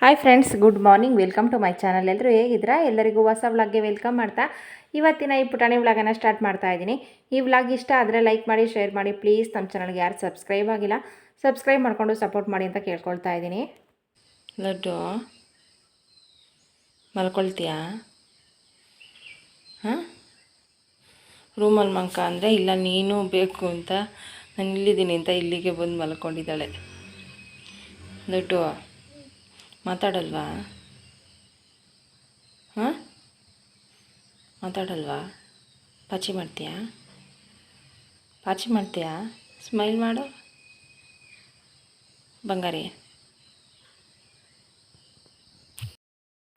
Hi friends good morning welcome to my channel ಎಲ್ಲರೂ ಹೇಗಿದ್ದೀರಾ? ಎಲ್ಲರಿಗೂ ಹೊಸ ವ್ಲಾಗ್ಗೆ ವೆಲ್ಕಮ್ ಮಾಡ್ತಾ. ಇವತ್ತಿನ ಈ ಪುಟಾಣಿ ವ್ಲಾಗನ್ನು ಸ್ಟಾರ್ಟ್ ಮಾಡ್ತಾ ಇದ್ದೀನಿ. ಈ ವ್ಲಾಗ್ ಇಷ್ಟ ಆದರೆ ಲೈಕ್ ಮಾಡಿ ಶೇರ್ ಮಾಡಿ. ಪ್ಲೀಸ್ ನಮ್ಮ ಚಾನಲ್ಗೆ ಯಾರು ಸಬ್ಸ್ಕ್ರೈಬ್ ಆಗಿಲ್ಲ ಸಬ್ಸ್ಕ್ರೈಬ್ ಮಾಡಿಕೊಂಡು ಸಪೋರ್ಟ್ ಮಾಡಿ ಅಂತ ಕೇಳ್ಕೊಳ್ತಾ ಇದ್ದೀನಿ. ಲಡ್ಡು, ಮಲ್ಕೊಳ್ತೀಯಾ? ಹಾಂ? ರೂಮಲ್ಲಿ ಮಂಕ ಅಂದರೆ ಇಲ್ಲ, ನೀನು ಬೇಕು ಅಂತ, ನಾನು ಇಲ್ಲಿದ್ದೀನಿ ಅಂತ ಇಲ್ಲಿಗೆ ಬಂದು ಮಲ್ಕೊಂಡಿದ್ದಾಳೆ. ಲಡ್ಡು ಮಾತಾಡಲ್ವಾ? ಹಾಂ? ಮಾತಾಡಲ್ವಾ? ಪಾಚಿ ಮಾಡ್ತೀಯಾ? ಪಾಚಿ ಮಾಡ್ತೀಯಾ? ಸ್ಮೈಲ್ ಮಾಡು. ಬಂಗಾರಿ.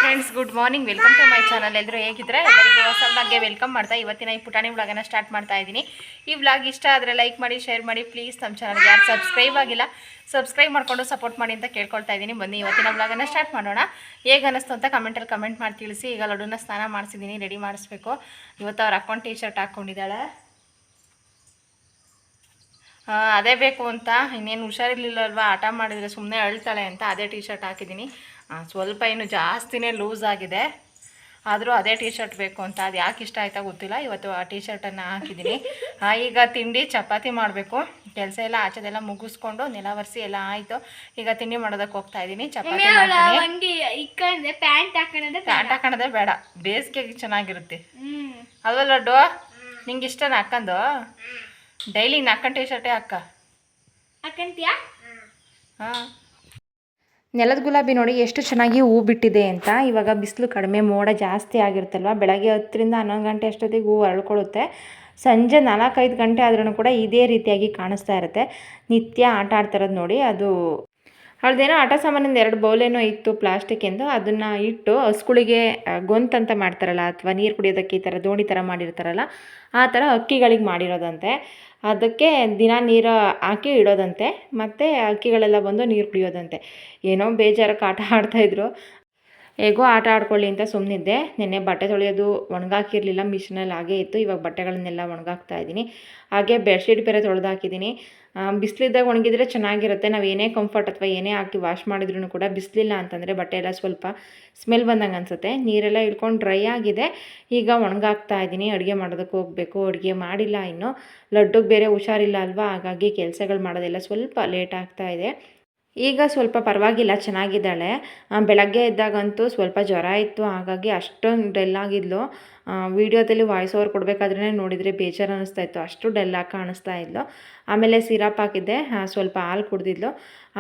Friends good morning welcome to my channel ಎಲ್ಲರೂ ಹೇಗಿದ್ರೆ ಎಲ್ಲರಿಗೂ ಹೊಸ ವ್ಲಾಗ್ಗೆ ವೆಲ್ಕಮ್ ಮಾಡ್ತಾ ಇವತ್ತಿನ ಈ ಪುಟಾಣಿ ವ್ಲಾಗನ್ನು ಸ್ಟಾರ್ಟ್ ಮಾಡ್ತಾ ಇದ್ದೀನಿ. ಈ ಬ್ಲಾಗ್ ಇಷ್ಟ ಆದರೆ ಲೈಕ್ ಮಾಡಿ ಶೇರ್ ಮಾಡಿ. ಪ್ಲೀಸ್ ನಮ್ಮ ಚಾನಲ್ಗೆ ಯಾರು ಸಬ್ಸ್ಕ್ರೈಬ್ ಆಗಿಲ್ಲ ಸಬ್ಸ್ಕ್ರೈಬ್ ಮಾಡಿಕೊಂಡು ಸಪೋರ್ಟ್ ಮಾಡಿ ಅಂತ ಕೇಳ್ಕೊಳ್ತಾ ಇದ್ದೀನಿ. ಬನ್ನಿ, ಇವತ್ತಿನ ವ್ಲಾಗನ್ನು ಸ್ಟಾರ್ಟ್ ಮಾಡೋಣ. ಹೇಗೆ ಅನ್ನಿಸ್ತು ಅಂತ ಕಮೆಂಟಲ್ಲಿ ಕಮೆಂಟ್ ಮಾಡಿ ತಿಳಿಸಿ. ಈಗ ಲಡ್ಡುನ ಸ್ನಾನ ಮಾಡಿಸಿದ್ದೀನಿ ರೆಡಿ ಮಾಡಿಸ್ಬೇಕು. ಇವತ್ತು ಅವ್ರ ಅಕೌಂಟ್ ಟೀ ಶರ್ಟ್ ಹಾಕ್ಕೊಂಡಿದ್ದಾಳೆ ಅದೇ ಬೇಕು ಅಂತ. ಇನ್ನೇನು ಹುಷಾರಿರಲಿಲ್ಲಲ್ವಾ ಆಟ ಮಾಡಿದರೆ ಸುಮ್ಮನೆ ಅಳ್ತಾಳೆ ಅಂತ ಅದೇ ಟೀ ಶರ್ಟ್ ಹಾಕಿದ್ದೀನಿ. ಸ್ವಲ್ಪ ಇನ್ನು ಜಾಸ್ತಿನೇ ಲೂಸ್ ಆಗಿದೆ. ಆದರೂ ಅದೇ ಟೀ ಶರ್ಟ್ ಬೇಕು ಅಂತ ಅದು ಯಾಕೆ ಇಷ್ಟ ಆಯ್ತಾ ಗೊತ್ತಿಲ್ಲ. ಇವತ್ತು ಆ ಟೀ ಶರ್ಟನ್ನು ಹಾಕಿದ್ದೀನಿ. ಹಾಂ ಈಗ ತಿಂಡಿ ಚಪಾತಿ ಮಾಡಬೇಕು. ಕೆಲಸ ಎಲ್ಲ ಆಚೆದೆಲ್ಲ ಮುಗಿಸ್ಕೊಂಡು ನೆಲ ಒರೆಸಿ ಎಲ್ಲ ಆಯಿತು. ಈಗ ತಿಂಡಿ ಮಾಡೋದಕ್ಕೆ ಹೋಗ್ತಾ ಇದ್ದೀನಿ. ಚಪಾತಿ ಪ್ಯಾಂಟ್ ಹಾಕೊಂಡ್ರೆ ಪ್ಯಾಂಟ್ ಹಾಕೋಣದೇ ಬೇಡ. ಬೇಸಿಗೆಗೆ ಚೆನ್ನಾಗಿರುತ್ತೆ. ಅಲ್ವಾ ಲಡ್ಡು? ನಿಂಗೆ ಇಷ್ಟನ ಹಾಕೊಂಡು ಡೈಲಿ ನಾಲ್ಕೊಂಡು ಟೀ ಶರ್ಟೇ ಹಾಕ ಹಾಕಂತೀಯಾ ಹಾಂ. ನೆಲದ ಗುಲಾಬಿ ನೋಡಿ ಎಷ್ಟು ಚೆನ್ನಾಗಿ ಹೂ ಬಿಟ್ಟಿದೆ ಅಂತ. ಇವಾಗ ಬಿಸಿಲು ಕಡಿಮೆ, ಮೋಡ ಜಾಸ್ತಿ ಆಗಿರುತ್ತಲ್ವ? ಬೆಳಗ್ಗೆ ಹತ್ತರಿಂದ ಹನ್ನೊಂದು ಗಂಟೆ ಅಷ್ಟೊತ್ತಿಗೆ ಹೂ ಅರಳ್ಕೊಳ್ಳುತ್ತೆ. ಸಂಜೆ ನಾಲ್ಕೈದು ಗಂಟೆ ಆದ್ರೂ ಕೂಡ ಇದೇ ರೀತಿಯಾಗಿ ಕಾಣಿಸ್ತಾ ಇರುತ್ತೆ. ನಿತ್ಯ ಆಟ ಆಡ್ತಿರೋದು ನೋಡಿ, ಅದು ಅವ್ಳದ್ದೇನೋ ಆಟ ಸಾಮಾನಿಂದ ಎರಡು ಬೌಲೇನೋ ಇತ್ತು ಪ್ಲಾಸ್ಟಿಕ್ಕಿಂದು ಅದನ್ನು ಇಟ್ಟು ಹಸುಗಳಿಗೆ ಗೊಂತ್ ಅಂತ ಮಾಡ್ತಾರಲ್ಲ, ಅಥವಾ ನೀರು ಕುಡಿಯೋದಕ್ಕೆ ಈ ಥರ ದೋಣಿ ಥರ ಮಾಡಿರ್ತಾರಲ್ಲ, ಆ ಥರ ಅಕ್ಕಿಗಳಿಗೆ ಮಾಡಿರೋದಂತೆ. ಅದಕ್ಕೆ ದಿನ ನೀರು ಹಾಕಿ ಇಡೋದಂತೆ, ಮತ್ತು ಅಕ್ಕಿಗಳೆಲ್ಲ ಬಂದು ನೀರು ಕುಡಿಯೋದಂತೆ. ಏನೋ ಬೇಜಾರಕ್ಕೆ ಆಟ ಆಡ್ತಾಯಿದ್ರು ಹೇಗೋ ಆಟ ಆಡ್ಕೊಳ್ಳಿ ಅಂತ ಸುಮ್ಮನಿದ್ದೆ ನಿನ್ನೆ ಬಟ್ಟೆ ತೊಳೆಯೋದು ಒಣಗಾಕಿರಲಿಲ್ಲ, ಮಿಷಿನಲ್ಲಿ ಹಾಗೇ ಇತ್ತು. ಇವಾಗ ಬಟ್ಟೆಗಳನ್ನೆಲ್ಲ ಒಣಗಾಕ್ತಾ ಇದ್ದೀನಿ. ಹಾಗೆ ಬೆಡ್ಶೀಟ್ ಬೇರೆ ತೊಳೆದಾಕಿದ್ದೀನಿ. ಬಿಸಿಲಿದ್ದಾಗ ಒಣಗಿದ್ರೆ ಚೆನ್ನಾಗಿರುತ್ತೆ. ನಾವು ಏನೇ ಕಂಫರ್ಟ್ ಅಥವಾ ಏನೇ ಹಾಕಿ ವಾಶ್ ಮಾಡಿದ್ರೂ ಕೂಡ ಬಿಸಿಲಿಲ್ಲ ಅಂತಂದರೆ ಬಟ್ಟೆ ಎಲ್ಲ ಸ್ವಲ್ಪ ಸ್ಮೆಲ್ ಬಂದಂಗೆ ಅನಿಸುತ್ತೆ. ನೀರೆಲ್ಲ ಇಳ್ಕೊಂಡು ಡ್ರೈ ಆಗಿದೆ. ಈಗ ಒಣಗಾಕ್ತಾ ಇದ್ದೀನಿ. ಅಡುಗೆ ಮಾಡೋದಕ್ಕೆ ಹೋಗಬೇಕು. ಅಡುಗೆ ಮಾಡಿಲ್ಲ ಇನ್ನು. ಲಡ್ಡುಗೆ ಬೇರೆ ಹುಷಾರಿಲ್ಲ ಅಲ್ವಾ? ಹಾಗಾಗಿ ಕೆಲಸಗಳು ಮಾಡೋದೆಲ್ಲ ಸ್ವಲ್ಪ ಲೇಟ್ ಆಗ್ತಾ ಇದೆ. ಈಗ ಸ್ವಲ್ಪ ಪರವಾಗಿಲ್ಲ, ಚೆನ್ನಾಗಿದ್ದಾಳೆ. ಬೆಳಗ್ಗೆ ಎದ್ದಾಗಂತೂ ಸ್ವಲ್ಪ ಜ್ವರ ಇತ್ತು, ಹಾಗಾಗಿ ಅಷ್ಟೊಂದು ಡೆಲ್ ಆಗಿದ್ಲು. ವೀಡಿಯೋದಲ್ಲಿ ವಾಯ್ಸ್ ಓವರ್ ಕೊಡಬೇಕಾದ್ರೆ ನೋಡಿದರೆ ಬೇಜಾರು ಅನ್ನಿಸ್ತಾ ಇತ್ತು, ಅಷ್ಟು ಡೆಲ್ಲಾಗಿ ಕಾಣಿಸ್ತಾ ಇದ್ಲು. ಆಮೇಲೆ ಸಿರಪ್ ಹಾಕಿದ್ದೆ ಸ್ವಲ್ಪ ಹಾಲು ಕುಡ್ದಿದ್ಲು.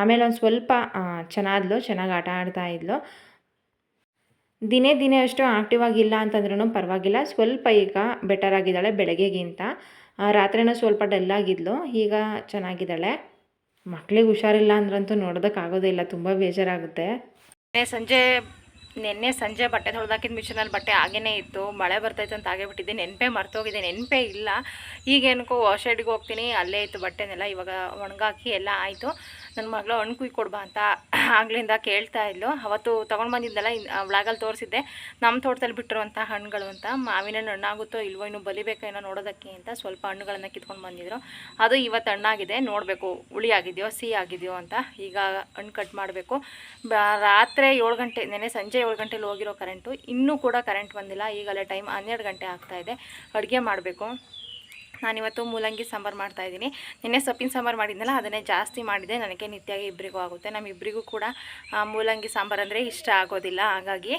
ಆಮೇಲೆ ಒಂದು ಸ್ವಲ್ಪ ಚೆನ್ನಾದ್ಲು, ಚೆನ್ನಾಗಿ ಆಟ ಆಡ್ತಾ ಇದ್ಲು. ದಿನೇ ದಿನೇ ಅಷ್ಟು ಆಕ್ಟಿವ್ ಆಗಿಲ್ಲ ಅಂತಂದ್ರೂ ಪರವಾಗಿಲ್ಲ, ಸ್ವಲ್ಪ ಈಗ ಬೆಟರ್ ಆಗಿದ್ದಾಳೆ ಬೆಳಗ್ಗೆಗಿಂತ. ರಾತ್ರಿನೂ ಸ್ವಲ್ಪ ಡಲ್ಲಾಗಿದ್ಲು ಈಗ ಚೆನ್ನಾಗಿದ್ದಾಳೆ. ಮಕ್ಳಿಗೆ ಹುಷಾರಿಲ್ಲ ಅಂದ್ರಂತೂ ನೋಡೋದಕ್ಕಾಗೋದೇ ತುಂಬ ಬೇಜಾರಾಗುತ್ತೆ. ಸಂಜೆ, ನಿನ್ನೆ ಸಂಜೆ ಬಟ್ಟೆ ತೊಳೆದಾಕಿದ ಮಿಷಿನಲ್ಲಿ ಬಟ್ಟೆ ಹಾಗೇ ಇತ್ತು, ಮಳೆ ಬರ್ತೈತೆ ಅಂತ ಹಾಗೆ ಬಿಟ್ಟಿದ್ದೆ ನೆನಪೇ ಮರ್ತೋಗಿದೆ, ನೆನಪೇ ಇಲ್ಲ. ಈಗೇನಕ್ಕೋ ವಾಶೆಡ್ಗೆ ಹೋಗ್ತೀನಿ, ಅಲ್ಲೇ ಇತ್ತು ಬಟ್ಟೆನೆಲ್ಲ, ಇವಾಗ ಒಣಗಾಕಿ ಎಲ್ಲ ಆಯಿತು. ನನ್ನ ಮಗಳು, ಹಣ್ಣು ಕುಯ್ ಕೊಡ್ಬಾ ಅಂತ ಆಗ್ಲಿಂದ ಕೇಳ್ತಾ ಇದ್ಲು. ಅವತ್ತು ತೊಗೊಂಡು ಬಂದಿದ್ದಲ್ಲ ವ್ಲಾಗಲ್ಲಿ ತೋರಿಸಿದ್ದೆ. ನಮ್ಮ ತೋಟದಲ್ಲಿ ಬಿಟ್ಟಿರುವಂಥ ಹಣ್ಣುಗಳು ಅಂತ, ಮಾವಿನ ಹಣ್ಣು ಹಣ್ಣಾಗುತ್ತೋ ಇಲ್ವೋ ಇನ್ನು ಬಲಿಬೇಕೇನೋ ನೋಡೋದಕ್ಕೆ ಅಂತ ಸ್ವಲ್ಪ ಹಣ್ಣುಗಳನ್ನು ಕಿತ್ಕೊಂಡು ಬಂದಿದ್ರು. ಅದು ಇವತ್ತು ಹಣ್ಣಾಗಿದೆ, ನೋಡಬೇಕು, ಹುಳಿ ಆಗಿದೆಯೋ, ಸಿಹಿ ಆಗಿದೆಯೋ ಅಂತ. ಈಗ ಹಣ್ಣು ಕಟ್ ಮಾಡಬೇಕು. ರಾತ್ರಿ ಏಳು ಗಂಟೆ ನೆನೆ ಸಂಜೆ ಏಳು ಗಂಟೆಲಿ ಹೋಗಿರೋ ಕರೆಂಟು ಇನ್ನೂ ಕೂಡ ಕರೆಂಟ್ ಬಂದಿಲ್ಲ. ಈಗಲೇ ಟೈಮ್ ಹನ್ನೆರಡು ಗಂಟೆ ಆಗ್ತಾ ಇದೆ. ಅಡುಗೆ ಮಾಡಬೇಕು. ನಾನಿವತ್ತು ಮೂಲಂಗಿ ಸಾಂಬಾರು ಮಾಡ್ತಾ ಇದ್ದೀನಿ. ನಿನ್ನೆ ಸೊಪ್ಪಿನ ಸಾಂಬಾರು ಮಾಡಿದ್ನಲ್ಲ, ಅದನ್ನೇ ಜಾಸ್ತಿ ಮಾಡಿದೆ ನನಗೆ ನಿತ್ಯಾಗಿ ಇಬ್ಬರಿಗೂ ಆಗುತ್ತೆ. ನಮ್ಮಿಬ್ಬರಿಗೂ ಕೂಡ ಮೂಲಂಗಿ ಸಾಂಬಾರು ಅಂದರೆ ಇಷ್ಟ ಆಗೋದಿಲ್ಲ. ಹಾಗಾಗಿ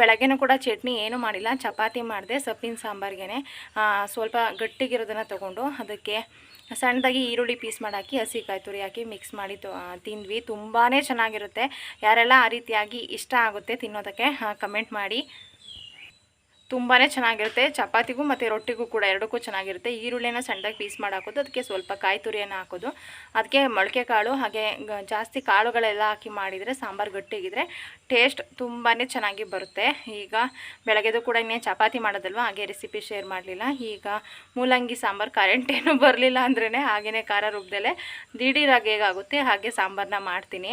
ಬೆಳಗ್ಗೆನೂ ಕೂಡ ಚಟ್ನಿ ಏನೂ ಮಾಡಿಲ್ಲ. ಚಪಾತಿ ಮಾಡಿದೆ ಸೊಪ್ಪಿನ ಸಾಂಬಾರಿಗೆ ಸ್ವಲ್ಪ ಗಟ್ಟಿಗಿರೋದನ್ನು ತೊಗೊಂಡು ಅದಕ್ಕೆ ಸಣ್ಣದಾಗಿ ಈರುಳ್ಳಿ ಪೀಸ್ ಮಾಡಿ ಹಾಕಿ ಹಸಿಕಾಯಿ ತುರಿ ಹಾಕಿ ಮಿಕ್ಸ್ ಮಾಡಿ ತಿಂದ್ವಿ. ತುಂಬಾ ಚೆನ್ನಾಗಿರುತ್ತೆ. ಯಾರೆಲ್ಲ ಆ ರೀತಿಯಾಗಿ ಇಷ್ಟ ಆಗುತ್ತೆ ತಿನ್ನೋದಕ್ಕೆ ಕಮೆಂಟ್ ಮಾಡಿ. ತುಂಬಾ ಚೆನ್ನಾಗಿರುತ್ತೆ. ಚಪಾತಿಗೂ ಮತ್ತು ರೊಟ್ಟಿಗೂ ಕೂಡ ಎರಡಕ್ಕೂ ಚೆನ್ನಾಗಿರುತ್ತೆ. ಈರುಳ್ಳಿನ ಸಣ್ಣದಾಗಿ ಪೀಸ್ ಮಾಡಿ ಹಾಕೋದು ಅದಕ್ಕೆ ಸ್ವಲ್ಪ ಕಾಯಿ ತುರಿಯನ್ನು ಹಾಕೋದು. ಅದಕ್ಕೆ ಮೊಳಕೆ ಕಾಳು, ಹಾಗೆ ಜಾಸ್ತಿ ಕಾಳುಗಳೆಲ್ಲ ಹಾಕಿ ಮಾಡಿದರೆ ಸಾಂಬಾರು ಗಟ್ಟಿಗಿದ್ರೆ ಟೇಸ್ಟ್ ತುಂಬಾ ಚೆನ್ನಾಗಿ ಬರುತ್ತೆ. ಈಗ ಬೆಳಗ್ಗೆದು ಕೂಡ ಇನ್ನೇ ಚಪಾತಿ ಮಾಡೋದಲ್ವ, ಹಾಗೆ ರೆಸಿಪಿ ಶೇರ್ ಮಾಡಲಿಲ್ಲ. ಈಗ ಮೂಲಂಗಿ ಸಾಂಬಾರು ಕರೆಂಟ್ ಏನೂ ಬರಲಿಲ್ಲ ಅಂದ್ರೇ ಹಾಗೆಯೇ ಖಾರ ರುಬ್ಬದಲ್ಲೇ ದಿಢೀರಾಗಿ ಹೇಗಾಗುತ್ತೆ, ಹಾಗೆ ಸಾಂಬಾರನ್ನ ಮಾಡ್ತೀನಿ.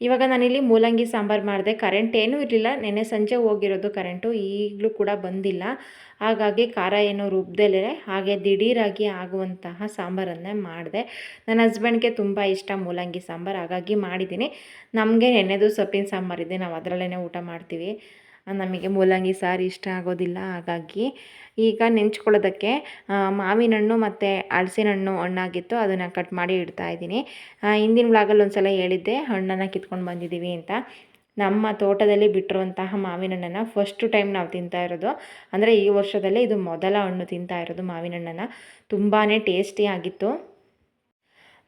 ಇವಾಗ ನಾನಿಲ್ಲಿ ಮೂಲಂಗಿ ಸಾಂಬಾರು ಮಾಡಿದೆ. ಕರೆಂಟ್ ಏನೂ ಇರಲಿಲ್ಲ. ನೆನ್ನೆ ಸಂಜೆ ಹೋಗಿರೋದು ಕರೆಂಟು ಈಗಲೂ ಕೂಡ ಬಂದಿಲ್ಲ. ಹಾಗಾಗಿ ಖಾರ ಏನೋ ರುಬ್ದಲೇ. ಹಾಗೆ ದಿಢೀರಾಗಿ ಆಗುವಂತಹ ಸಾಂಬಾರನ್ನೇ ಮಾಡಿದೆ. ನನ್ನ ಹಸ್ಬೆಂಡ್ಗೆ ತುಂಬ ಇಷ್ಟ ಮೂಲಂಗಿ ಸಾಂಬಾರು. ಹಾಗಾಗಿ ಮಾಡಿದ್ದೀನಿ. ನಮಗೆ ನೆನ್ನೆದು ಸೊಪ್ಪಿನ ಸಾಂಬಾರಿದೆ ನಾವು ಅದರಲ್ಲೇ ಊಟ ಮಾಡ್ತೀವಿ. ನಮಗೆ ಮೂಲಂಗಿ, ಸಾರು ಇಷ್ಟ ಆಗೋದಿಲ್ಲ, ಹಾಗಾಗಿ ಈಗ ನೆಂಚ್ಕೊಳ್ಳೋದಕ್ಕೆ ಮಾವಿನ ಹಣ್ಣು ಮತ್ತು ಹಲಸಿನ ಹಣ್ಣು ಹಣ್ಣಾಗಿತ್ತು, ಅದನ್ನು ಕಟ್ ಮಾಡಿ ಇಡ್ತಾ ಇದ್ದೀನಿ. ಹಿಂದಿನ ಬ್ಲಾಗಲ್ಲಿ ಒಂದು ಸಲ ಹೇಳಿದ್ದೆ, ಹಣ್ಣನ್ನು ಕಿತ್ಕೊಂಡು ಬಂದಿದ್ದೀವಿ ಅಂತ. ನಮ್ಮ ತೋಟದಲ್ಲಿ ಬಿಟ್ಟಿರುವಂತಹ ಮಾವಿನ ಹಣ್ಣನ್ನು ಫಸ್ಟ್ ಟೈಮ್ ನಾವು ತಿಂತಾ ಇರೋದು. ಅಂದರೆ ಈ ವರ್ಷದಲ್ಲೇ ಇದು ಮೊದಲ ಹಣ್ಣು ತಿಂತಾ ಇರೋದು ಮಾವಿನ ಹಣ್ಣನ್ನು ತುಂಬಾ ಟೇಸ್ಟಿ ಆಗಿತ್ತು.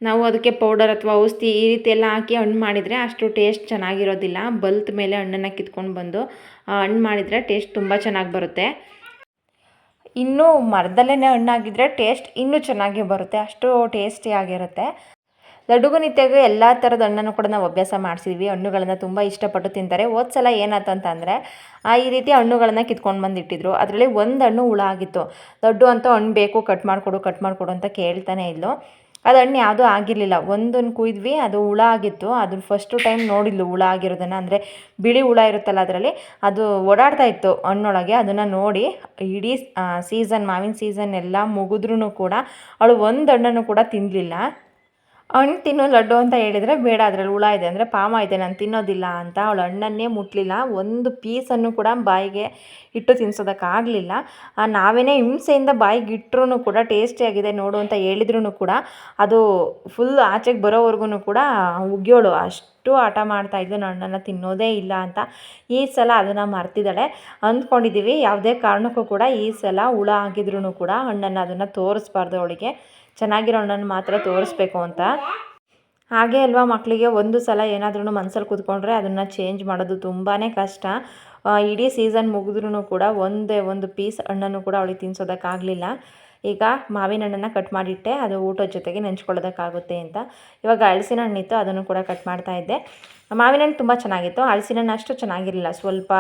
ನಾವು ಅದಕ್ಕೆ ಪೌಡರ್ ಅಥವಾ ಔಷಧಿ ಈ ರೀತಿ ಎಲ್ಲ ಹಾಕಿ ಹಣ್ಣು ಮಾಡಿದರೆ ಅಷ್ಟು ಟೇಸ್ಟ್ ಚೆನ್ನಾಗಿರೋದಿಲ್ಲ. ಬಲ್ತ್ ಮೇಲೆ ಹಣ್ಣನ್ನು ಕಿತ್ಕೊಂಡು ಬಂದು ಹಣ್ಣು ಮಾಡಿದರೆ ಟೇಸ್ಟ್ ತುಂಬ ಚೆನ್ನಾಗಿ ಬರುತ್ತೆ. ಇನ್ನೂ ಮರದಲ್ಲೇ ಹಣ್ಣಾಗಿದ್ದರೆ ಟೇಸ್ಟ್ ಇನ್ನೂ ಚೆನ್ನಾಗಿ ಬರುತ್ತೆ. ಅಷ್ಟು ಟೇಸ್ಟಿಯಾಗಿರುತ್ತೆ ಲಡ್ಡುಗು ನಿತ್ಯಗೂ ಎಲ್ಲ ಥರದ ಹಣ್ಣನ್ನು ಕೂಡ ನಾವು ಅಭ್ಯಾಸ ಮಾಡಿಸಿದ್ವಿ. ಹಣ್ಣುಗಳನ್ನು ತುಂಬ ಇಷ್ಟಪಟ್ಟು ತಿಂತಾರೆ. ಹೋದ ಸಲ ಏನಾಯ್ತು ಅಂತಂದರೆ ಈ ರೀತಿ ಹಣ್ಣುಗಳನ್ನು ಕಿತ್ಕೊಂಡು ಬಂದಿಟ್ಟಿದ್ರು. ಅದರಲ್ಲಿ ಒಂದು ಹಣ್ಣು ಹುಳ ಆಗಿತ್ತು. ದೊಡ್ಡ ಅಂತ ಹಣ್ಣು ಬೇಕು ಕಟ್ ಮಾಡಿಕೊಡು ಕಟ್ ಮಾಡಿಕೊಡು ಅಂತ ಕೇಳ್ತಾನೆ ಇದ್ಲು. ಅದು ಹಣ್ಣು ಯಾವುದೂ ಆಗಿರಲಿಲ್ಲ. ಒಂದನ್ನು ಕುಯ್ದ್ವಿ, ಅದು ಹುಳ ಆಗಿತ್ತು. ಅದನ್ನ ಫಸ್ಟು ಟೈಮ್ ನೋಡಿದ್ಲು ಹುಳ ಆಗಿರೋದನ್ನು. ಅಂದರೆ ಬಿಳಿ ಹುಳ ಇರುತ್ತಲ್ಲ ಅದರಲ್ಲಿ, ಅದು ಓಡಾಡ್ತಾ ಇತ್ತು ಹಣ್ಣೊಳಗೆ. ಅದನ್ನು ನೋಡಿ ಇಡೀ ಸೀಸನ್ ಮಾವಿನ ಸೀಸನ್ ಎಲ್ಲ ಮುಗಿದ್ರೂ ಕೂಡ ಅವಳು ಒಂದು ಹಣ್ಣನ್ನು ಕೂಡ ತಿನ್ನಲಿಲ್ಲ ಹಣ್ಣು ತಿನ್ನೋ ಲಡ್ಡು ಅಂತ ಹೇಳಿದರೆ ಬೇಡ, ಅದರಲ್ಲಿ ಹುಳ ಇದೆ ಅಂದರೆ ಪಾಮ ಇದೆ, ನಾನು ತಿನ್ನೋದಿಲ್ಲ ಅಂತ. ಅವಳು ಹಣ್ಣನ್ನೇ ಮುಟ್ಟಲಿಲ್ಲ ಒಂದು ಪೀಸನ್ನು ಕೂಡ ಬಾಯಿಗೆ ಇಟ್ಟು ತಿನ್ಸೋದಕ್ಕಾಗಲಿಲ್ಲ ನಾವೇನೇ ಹಿಂಸೆಯಿಂದ ಬಾಯಿಗೆ ಇಟ್ಟರೂ ಕೂಡ ಟೇಸ್ಟಿಯಾಗಿದೆ ನೋಡು ಅಂತ ಹೇಳಿದ್ರು ಕೂಡ, ಅದು ಫುಲ್ ಆಚೆಗೆ ಬರೋವರೆಗೂ ಕೂಡ ಉಗಿಯೋಳು. ಅಷ್ಟು ಆಟ ಮಾಡ್ತಾ ಇದ್ಲು, ನಾನು ಹಣ್ಣನ್ನು ತಿನ್ನೋದೇ ಇಲ್ಲ ಅಂತ. ಈ ಸಲ ಅದನ್ನು ಮರ್ತಿದ್ದಾಳೆ. ಅಂದ್ಕೊಂಡಿದ್ದೀವಿ ಯಾವುದೇ ಕಾರಣಕ್ಕೂ ಕೂಡ ಈ ಸಲ ಹುಳ ಆಗಿದ್ರೂ ಕೂಡ ಹಣ್ಣನ್ನು ಅದನ್ನು ತೋರಿಸ್ಬಾರ್ದು ಅವಳಿಗೆ. ಚೆನ್ನಾಗಿರೋ ಹಣ್ಣನ್ನು ಮಾತ್ರ ತೋರಿಸ್ಬೇಕು ಅಂತ. ಹಾಗೆ ಅಲ್ವಾ ಮಕ್ಕಳಿಗೆ ಒಂದು ಸಲ ಏನಾದ್ರೂ ಮನಸ್ಸಲ್ಲಿ ಕೂತ್ಕೊಂಡ್ರೆ ಅದನ್ನು ಚೇಂಜ್ ಮಾಡೋದು ತುಂಬಾ ಕಷ್ಟ. ಇಡೀ ಸೀಸನ್ ಮುಗಿದ್ರೂ ಕೂಡ ಒಂದೇ ಒಂದು ಪೀಸ್ ಹಣ್ಣನ್ನು ಕೂಡ ಅವಳಿಗೆ ತಿನ್ಸೋದಕ್ಕಾಗಲಿಲ್ಲ. ಈಗ ಮಾವಿನ ಹಣ್ಣನ್ನು ಕಟ್ ಮಾಡಿಟ್ಟೆ, ಅದು ಊಟದ ಜೊತೆಗೆ ನೆಂಚ್ಕೊಳ್ಳೋದಕ್ಕಾಗುತ್ತೆ ಅಂತ. ಇವಾಗ ಹಳಸಿನ ಹಣ್ಣಿತ್ತು, ಅದನ್ನು ಕೂಡ ಕಟ್ ಮಾಡ್ತಾ ಇದ್ದೆ. ಮಾವಿನ ಹಣ್ಣು ತುಂಬ ಚೆನ್ನಾಗಿತ್ತು, ಹಳಸಿನ ಹಣ್ಣು ಅಷ್ಟು ಚೆನ್ನಾಗಿರಲಿಲ್ಲ. ಸ್ವಲ್ಪ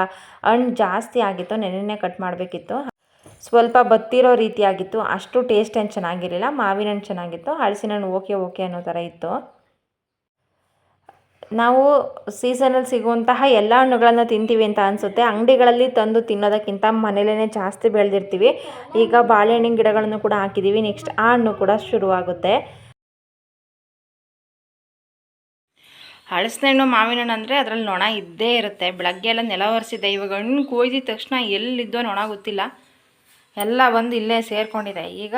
ಹಣ್ಣು ಜಾಸ್ತಿ ಆಗಿತ್ತು, ನೆನೆನೆ ಕಟ್ ಮಾಡಬೇಕಿತ್ತು. ಸ್ವಲ್ಪ ಬತ್ತಿರೋ ರೀತಿಯಾಗಿತ್ತು. ಅಷ್ಟು ಟೇಸ್ಟ್ ಏನು ಚೆನ್ನಾಗಿರಲಿಲ್ಲ. ಮಾವಿನ ಹಣ್ಣು ಚೆನ್ನಾಗಿತ್ತು. ಹಳಸಿನ ಹಣ್ಣು ಓಕೆ ಓಕೆ ಅನ್ನೋ ಥರ ಇತ್ತು. ನಾವು ಸೀಸನಲ್ಲಿ ಸಿಗುವಂತಹ ಎಲ್ಲ ಹಣ್ಣುಗಳನ್ನು ತಿಂತೀವಿ ಅಂತ ಅನಿಸುತ್ತೆ. ಅಂಗಡಿಗಳಲ್ಲಿ ತಂದು ತಿನ್ನೋದಕ್ಕಿಂತ ಮನೇಲೇ ಜಾಸ್ತಿ ಬೆಳೆದಿರ್ತೀವಿ. ಈಗ ಬಾಳೆಹಣ್ಣಿನ ಗಿಡಗಳನ್ನು ಕೂಡ ಹಾಕಿದ್ದೀವಿ ನೆಕ್ಸ್ಟ್ ಆ ಹಣ್ಣು ಕೂಡ ಶುರುವಾಗುತ್ತೆ. ಹಳಸಿನ ಹಣ್ಣು, ಮಾವಿನ ಹಣ್ಣು ಅಂದರೆ ಅದರಲ್ಲಿ ನೊಣ ಇದ್ದೇ ಇರುತ್ತೆ. ಬೆಳಗ್ಗೆ ಎಲ್ಲ ನೆಲ ಒರೆಸಿದೆ ಇವಾಗ ಹಣ್ಣು ಕೊಯ್ದಿದ ತಕ್ಷಣ ಎಲ್ಲಿದ್ದೋ ನೊಣ ಗೊತ್ತಿಲ್ಲ. ಎಲ್ಲ ಬಂದು ಇಲ್ಲೇ ಸೇರಿಕೊಂಡಿದೆ. ಈಗ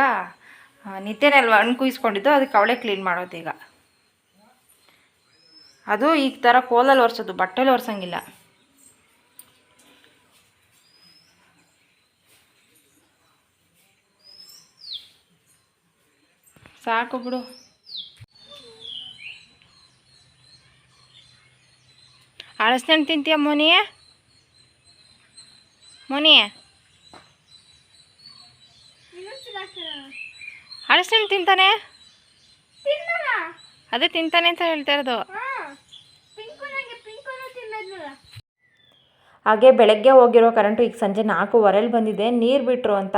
ನಿತ್ಯನೆಲ್ವ ಹಣ್ಣು ಕುಯ್ಸ್ಕೊಂಡಿದ್ದು, ಅದಕ್ಕೆ ಅವಳೆ ಕ್ಲೀನ್ ಮಾಡೋದು ಈಗ. ಅದು ಈಗ ಥರ ಕೋಲಲ್ಲಿ ಒರೆಸೋದು, ಬಟ್ಟೆಲಿ ಒರೆಸಂಗಿಲ್ಲ. ಸಾಕು ಬಿಡು. ಹಣ್ಣು ತಿಂತೀಯ ಮೋನಿಯ? ಮೋನಿಯ ಹಳಸಿನ ಹಣ್ಣು ತಿಂತಾನೆ? ಅದೇ ತಿಂತಾನೆ ಅಂತ ಹೇಳ್ತಾ ಇರೋದು. ಹಾಗೆ ಬೆಳಗ್ಗೆ ಹೋಗಿರೋ ಕರೆಂಟು ಈಗ ಸಂಜೆ ನಾಲ್ಕೂವರೆಲಿ ಬಂದಿದೆ. ನೀರು ಬಿಟ್ಟರು ಅಂತ,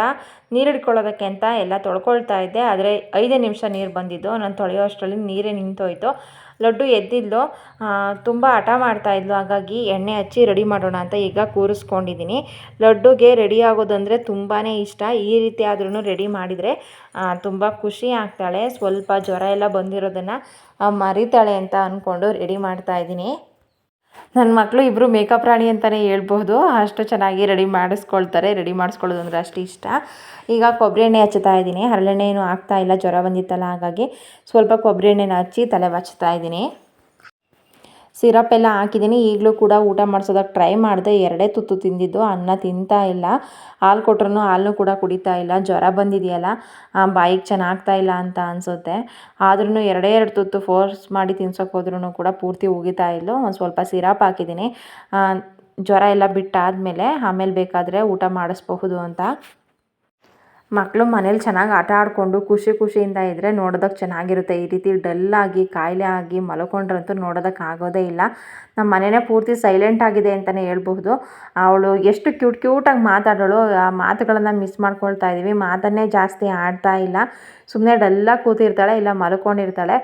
ನೀರು ಹಿಡ್ಕೊಳ್ಳೋದಕ್ಕೆ ಅಂತ ಎಲ್ಲ ತೊಳ್ಕೊಳ್ತಾ ಇದ್ದೆ. ಆದರೆ ಐದೇ ನಿಮಿಷ ನೀರು ಬಂದಿದ್ದು. ನಾನು ತೊಳೆಯೋ ಅಷ್ಟರಲ್ಲಿ ನೀರೇ ನಿಂತೋಯ್ತು. ಲಡ್ಡು ಎದ್ದಿದ್ಲು. ತುಂಬ ಹಠ ಮಾಡ್ತಾ ಇದ್ಲು. ಹಾಗಾಗಿ ಎಣ್ಣೆ ಹಚ್ಚಿ ರೆಡಿ ಮಾಡೋಣ ಅಂತ ಈಗ ಕೂರಿಸ್ಕೊಂಡಿದ್ದೀನಿ. ಲಡ್ಡುಗೆ ರೆಡಿ ಆಗೋದಂದರೆ ತುಂಬಾ ಇಷ್ಟ. ಈ ರೀತಿ ಆದ್ರೂ ರೆಡಿ ಮಾಡಿದರೆ ತುಂಬ ಖುಷಿ ಆಗ್ತಾಳೆ. ಸ್ವಲ್ಪ ಜ್ವರ ಎಲ್ಲ ಬಂದಿರೋದನ್ನು ಮರಿತಾಳೆ ಅಂತ ಅಂದ್ಕೊಂಡು ರೆಡಿ ಮಾಡ್ತಾ ಇದ್ದೀನಿ. ನನ್ನ ಮಕ್ಕಳು ಇಬ್ಬರು ಮೇಕಪ್ ರಾಣಿ ಅಂತಲೇ ಹೇಳ್ಬೋದು ಅಷ್ಟು ಚೆನ್ನಾಗಿ ರೆಡಿ ಮಾಡಿಸ್ಕೊಳ್ತಾರೆ. ರೆಡಿ ಮಾಡಿಸ್ಕೊಳ್ಳೋದು ಅಂದರೆ ಅಷ್ಟು ಇಷ್ಟ. ಈಗ ಕೊಬ್ಬರಿ ಎಣ್ಣೆ ಹಚ್ಚುತ್ತಾ ಇದ್ದೀನಿ. ಹರಳೆಣ್ಣೆ ಏನು ಆಗ್ತಾ ಇಲ್ಲ. ಜ್ವರ ಬಂದಿತ್ತಲ್ಲ, ಹಾಗಾಗಿ ಸ್ವಲ್ಪ ಕೊಬ್ಬರಿ ಎಣ್ಣೆನ ಹಚ್ಚಿ ತಲೆ ಹಚ್ತಾ ಇದ್ದೀನಿ. ಸಿರಪ್ ಎಲ್ಲ ಹಾಕಿದ್ದೀನಿ. ಈಗಲೂ ಕೂಡ ಊಟ ಮಾಡಿಸೋದಕ್ಕೆ ಟ್ರೈ ಮಾಡಿದೆ ಎರಡೇ ತುತ್ತು ತಿಂದಿದ್ದು. ಅನ್ನ ತಿಂತಾ ಇಲ್ಲ. ಹಾಲು ಕೊಟ್ರೂ ಹಾಲು ಕೂಡ ಕುಡಿತಾ ಇಲ್ಲ. ಜ್ವರ ಬಂದಿದೆಯಲ್ಲ ಬಾಯಿಗೆ ಚೆನ್ನಾಗ್ತಾ ಇಲ್ಲ ಅಂತ ಅನಿಸುತ್ತೆ. ಆದ್ರೂ ಎರಡೇ ಎರಡು ತುತ್ತು ಫೋರ್ಸ್ ಮಾಡಿ ತಿನ್ಸೋಕೆ ಹೋದ್ರೂ ಕೂಡ ಪೂರ್ತಿ ಉಗಿತಾ ಇಲ್ಲೋ. ಒಂದು ಸ್ವಲ್ಪ ಸಿರಪ್ ಹಾಕಿದ್ದೀನಿ. ಜ್ವರ ಎಲ್ಲ ಬಿಟ್ಟಾದಮೇಲೆ ಆಮೇಲೆ ಬೇಕಾದರೆ ಊಟ ಮಾಡಿಸ್ಬಹುದು ಅಂತ. ಮಕ್ಕಳು ಮನೇಲಿ ಚೆನ್ನಾಗಿ ಆಟ ಆಡಿಕೊಂಡು ಖುಷಿ ಖುಷಿಯಿಂದ ಇದ್ದರೆ ನೋಡೋದಕ್ಕೆ ಚೆನ್ನಾಗಿರುತ್ತೆ. ಈ ರೀತಿ ಡಲ್ಲಾಗಿ ಕಾಯಿಲೆ ಆಗಿ ಮಲ್ಕೊಂಡ್ರಂತೂ ನೋಡೋದಕ್ಕೆ ಆಗೋದೇ ಇಲ್ಲ. ನಮ್ಮ ಮನೆಯೇ ಪೂರ್ತಿ ಸೈಲೆಂಟ್ ಆಗಿದೆ ಅಂತಲೇ ಹೇಳ್ಬಹುದು. ಅವಳು ಎಷ್ಟು ಕ್ಯೂಟ್ ಕ್ಯೂಟಾಗಿ ಮಾತಾಡೋಳು ಆ ಮಾತುಗಳನ್ನು ಮಿಸ್ ಮಾಡ್ಕೊಳ್ತಾ ಇದ್ದೀವಿ ಮಾತನ್ನೇ ಜಾಸ್ತಿ ಆಡ್ತಾ ಇಲ್ಲ. ಸುಮ್ಮನೆ ಡಲ್ಲಾಗಿ ಕೂತಿರ್ತಾಳೆ, ಇಲ್ಲ ಮಲ್ಕೊಂಡಿರ್ತಾಳೆ.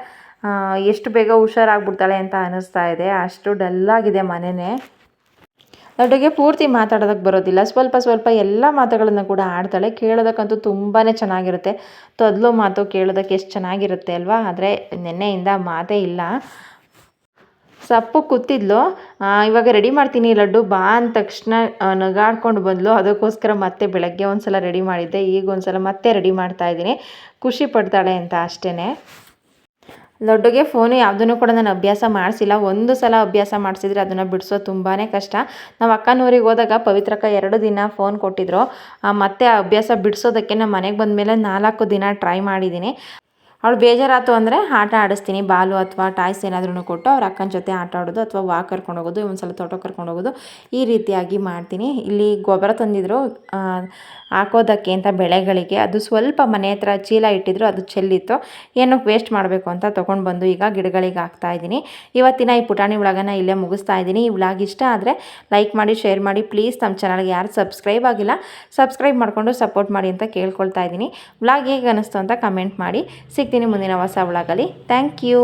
ಎಷ್ಟು ಬೇಗ ಹುಷಾರಾಗ್ಬಿಡ್ತಾಳೆ ಅಂತ ಅನ್ನಿಸ್ತಾ ಇದೆ. ಅಷ್ಟು ಡಲ್ಲಾಗಿದೆ ಮನೆಯೇ ಲಡ್ಡುಗೆ ಪೂರ್ತಿ ಮಾತಾಡೋದಕ್ಕೆ ಬರೋದಿಲ್ಲ. ಸ್ವಲ್ಪ ಸ್ವಲ್ಪ ಎಲ್ಲ ಮಾತುಗಳನ್ನು ಕೂಡ ಆಡ್ತಾಳೆ. ಕೇಳೋದಕ್ಕಂತೂ ತುಂಬಾ ಚೆನ್ನಾಗಿರುತ್ತೆ. ತೊದಲು ಮಾತು ಕೇಳೋದಕ್ಕೆ ಎಷ್ಟು ಚೆನ್ನಾಗಿರುತ್ತೆ ಅಲ್ವಾ? ಆದರೆ ನಿನ್ನೆಯಿಂದ ಮಾತೇ ಇಲ್ಲ. ಸಪ್ಪು ಕೂತಿದ್ಲು ಇವಾಗ ರೆಡಿ ಮಾಡ್ತೀನಿ ಲಡ್ಡು. ಬಾ ಅಂದ ತಕ್ಷಣ ನಗಾಡ್ಕೊಂಡು ಬಂದ್ಲು. ಅದಕ್ಕೋಸ್ಕರ ಮತ್ತೆ ಬೆಳಗ್ಗೆ ಒಂದು ಸಲ ರೆಡಿ ಮಾಡಿದ್ದೆ. ಈಗ ಒಂದು ಸಲ ಮತ್ತೆ ರೆಡಿ ಮಾಡ್ತಾ ಇದ್ದೀನಿ. ಖುಷಿ ಪಡ್ತಾಳೆ ಅಂತ ಅಷ್ಟೇ ಲಡ್ಡುಗೆ ಫೋನು ಯಾವುದನ್ನು ಕೂಡ ನಾನು ಅಭ್ಯಾಸ ಮಾಡಿಸಿಲ್ಲ. ಒಂದು ಸಲ ಅಭ್ಯಾಸ ಮಾಡಿಸಿದ್ರೆ ಅದನ್ನು ಬಿಡಿಸೋದು ತುಂಬಾ ಕಷ್ಟ. ನಾವು ಅಕ್ಕನೂರಿಗೆ ಹೋದಾಗ ಪವಿತ್ರಕ್ಕ ಎರಡು ದಿನ ಫೋನ್ ಕೊಟ್ಟಿದ್ರು. ಮತ್ತೆ ಆ ಅಭ್ಯಾಸ ಬಿಡಿಸೋದಕ್ಕೆ ನಮ್ಮ ಮನೆಗೆ ಬಂದಮೇಲೆ ನಾಲ್ಕು ದಿನ ಟ್ರೈ ಮಾಡಿದ್ದೀನಿ. ಅವಳು ಬೇಜಾರಾತು ಅಂದರೆ ಆಟ ಆಡಿಸ್ತೀನಿ, ಬಾಲು ಅಥವಾ ಟಾಯ್ಸ್ ಏನಾದ್ರೂ ಕೊಟ್ಟು ಅವ್ರ ಅಕ್ಕನ ಜೊತೆ ಆಟ ಆಡೋದು ಅಥವಾ ವಾಕ್ ಕರ್ಕೊಂಡು ಹೋಗೋದು ಒಂದು ಸಲ ತೋಟ ಕರ್ಕೊಂಡು ಹೋಗೋದು, ಈ ರೀತಿಯಾಗಿ ಮಾಡ್ತೀನಿ. ಇಲ್ಲಿ ಗೊಬ್ಬರ ತಂದಿದ್ರು ಹಾಕೋದಕ್ಕೆ ಅಂತ ಬೆಳೆಗಳಿಗೆ. ಅದು ಸ್ವಲ್ಪ ಮನೆ ಹತ್ರ ಚೀಲ ಇಟ್ಟಿದ್ರು, ಅದು ಚೆಲ್ಲಿತ್ತು. ಏನು ವೇಸ್ಟ್ ಮಾಡಬೇಕು ಅಂತ ತೊಗೊಂಡು ಬಂದು ಈಗ ಗಿಡಗಳಿಗೆ ಹಾಕ್ತಾ ಇದ್ದೀನಿ. ಇವತ್ತಿನ ಈ ಪುಟಾಣಿ ಒಳಗನ ಇಲ್ಲೇ ಮುಗಿಸ್ತಾ ಇದ್ದೀನಿ. ಈ ವ್ಲಾಗ್ ಇಷ್ಟ ಆದರೆ ಲೈಕ್ ಮಾಡಿ ಶೇರ್ ಮಾಡಿ ಪ್ಲೀಸ್ ನಮ್ಮ ಚಾನಲ್ಗೆ ಯಾರು ಸಬ್ಸ್ಕ್ರೈಬ್ ಆಗಿಲ್ಲ ಸಬ್ಸ್ಕ್ರೈಬ್ ಮಾಡಿಕೊಂಡು ಸಪೋರ್ಟ್ ಮಾಡಿ ಅಂತ ಕೇಳ್ಕೊಳ್ತಾ ಇದ್ದೀನಿ. ವ್ಲಾಗ್ ಹೇಗೆ ಅನ್ನಿಸ್ತು ಅಂತ ಕಮೆಂಟ್ ಮಾಡಿ. ಸಿಗ್ತೀನಿ ಮುಂದಿನ ಹೊಸ ಒಳಗಲಿ ಥ್ಯಾಂಕ್ ಯು